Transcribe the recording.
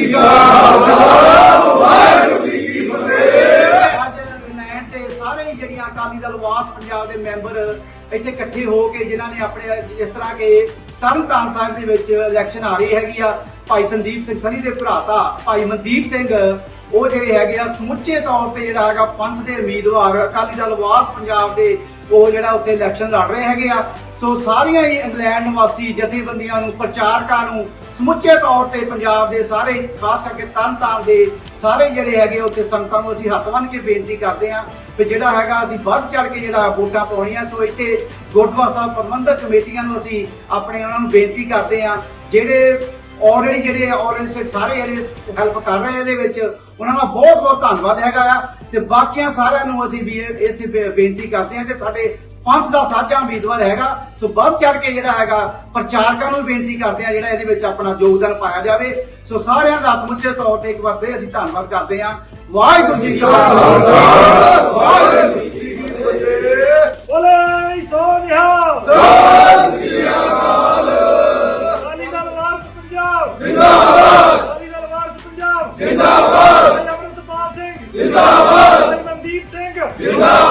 ਜੀ ਕਾ ਖਾਲਸਾ ਵਾਹਿਗੁਰੂ ਜੀ। ਕੀ ਫਤਿਹ ਅੱਜ ਇੰਗਲੈਂਡ ਤੇ ਸਾਰੇ ਜਿਹੜੀਆਂ ਅਕਾਲੀ ਦਲ ਵਾਸ ਪੰਜਾਬ ਦੇ ਮੈਂਬਰ ਇੱਥੇ ਇਕੱਠੇ ਹੋ ਕੇ ਜਿਨ੍ਹਾਂ ਨੇ ਆਪਣੇ ਜਿਸ ਤਰ੍ਹਾਂ ਕਿ ਤਰਨਤਾਰਨ ਸਾਹਿਬ ਦੇ ਵਿੱਚ ਇਲੈਕਸ਼ਨ ਆ ਰਹੀ ਹੈਗੀ ਆ ਭਾਈ ਸੰਦੀਪ ਸਿੰਘ ਸਨੀ ਦੇ ਭਰਾਤਾ ਭਾਈ ਮਨਦੀਪ ਸਿੰਘ ਉਹ ਜਿਹੜੇ ਹੈਗੇ ਆ ਸਮੁੱਚੇ ਤੌਰ ਤੇ ਜਿਹੜਾ ਹੈਗਾ ਪੰਥ ਦੇ ਉਮੀਦਵਾਰ ਅਕਾਲੀ ਦਲ ਵਾਸ ਪੰਜਾਬ ਦੇ ਉਹ ਜਿਹੜਾ ਉੱਥੇ ਇਲੈਕਸ਼ਨ ਲੜ ਰਹੇ ਹੈਗੇ ਆ ਸੋ ਸਾਰੀਆਂ ਹੀ ਇੰਗਲੈਂਡ ਨਿਵਾਸੀ ਜਥੇਬੰਦੀਆਂ ਨੂੰ, ਪ੍ਰਚਾਰਕਾਂ ਨੂੰ ਸਮੁੱਚੇ ਤੌਰ ਤੇ ਪੰਜਾਬ ਦੇ ਸਾਰੇ, ਖਾਸ ਕਰਕੇ ਤਰਨਤਾਰਨ ਦੇ ਸਾਰੇ ਜਿਹੜੇ ਹੈਗੇ ਉੱਥੇ ਸੰਗਤਾਂ ਨੂੰ ਅਸੀਂ ਹੱਥ ਬੰਨ੍ਹ ਕੇ ਬੇਨਤੀ ਕਰਦੇ ਹਾਂ ਕਿ ਜਿਹੜਾ ਹੈਗਾ ਅਸੀਂ ਵੱਧ ਚੜ ਕੇ ਜਿਹੜਾ ਵੋਟਾਂ ਪਾਉਣੀਆਂ, ਸੋ ਇੱਥੇ ਗੁਰਦੁਆਰਾ ਸਾਹਿਬ ਪ੍ਰਬੰਧਕ ਕਮੇਟੀਆਂ ਨੂੰ ਅਸੀਂ ਆਪਣੇ ਉਹਨਾਂ ਨੂੰ ਬੇਨਤੀ ਕਰਦੇ ਹਾਂ। ਜਿਹੜੇ ਆਲਰੇਡੀ ਜਿਹੜੇ ਆਲਰੇਡੀ ਸਾਰੇ ਜਿਹੜੇ ਹੈਲਪ ਕਰ ਰਹੇ ਇਹਦੇ ਵਿੱਚ, ਉਹਨਾਂ ਦਾ ਬਹੁਤ ਬਹੁਤ ਧੰਨਵਾਦ ਹੈਗਾ ਆ। ਤੇ ਬਾਕੀਆਂ ਸਾਰਿਆਂ ਨੂੰ ਅਸੀਂ ਵੀ ਇਹ- ਇੱਥੇ ਬੇ- ਬੇਨਤੀ ਕਰਦੇ ਹਾਂ ਕਿ ਸਾਡੇ ਪੰਥ ਦਾ ਸਾਂਝਾ ਉਮੀਦਵਾਰ ਹੈਗਾ। ਸੋ ਵੱਧ ਚੜ ਕੇ ਜਿਹੜਾ ਹੈਗਾ ਪ੍ਰਚਾਰਕਾਂ ਨੂੰ ਬੇਨਤੀ ਕਰਦੇ ਆ ਜਿਹੜਾ ਇਹਦੇ ਵਿੱਚ ਆਪਣਾ ਯੋਗਦਾਨ ਪਾਇਆ ਜਾਵੇ। ਸੋ ਸਾਰਿਆਂ ਦਾ ਸਮੁੱਚੇ ਤੌਰ ਤੇ ਇੱਕ ਵਾਰ ਫੇਰ ਅਸੀਂ ਧੰਨਵਾਦ ਕਰਦੇ ਹਾਂ। ਵਾਹਿਗੁਰੂ ਜੀ ਕਾ ਖਾਲਸਾ। ਵਾਹਿਗੁਰੂ ਜੀ ਕੀ ਫਤਿਹ। ਬੋਲੇ ਸੋ ਨਿਹਾਲ। ਸਤਿ ਸ੍ਰੀ ਅਕਾਲ ਅਕਾਲੀ ਦਲ ਵਾਰਸ ਪੰਜਾਬ। ਜਿੰਦਾਬਾਦ। ਅਕਾਲੀ ਦਲ ਵਾਰਸ ਪੰਜਾਬ। ਜਿੰਦਾਬਾਦ। ਭਾਈ ਅਮਰਤਪਾਲ ਸਿੰਘ। ਜਿੰਦਾਬਾਦ। ਭਾਈ ਮਨਦੀਪ ਸਿੰਘ। ਜਿੰਦਾਬਾਦ।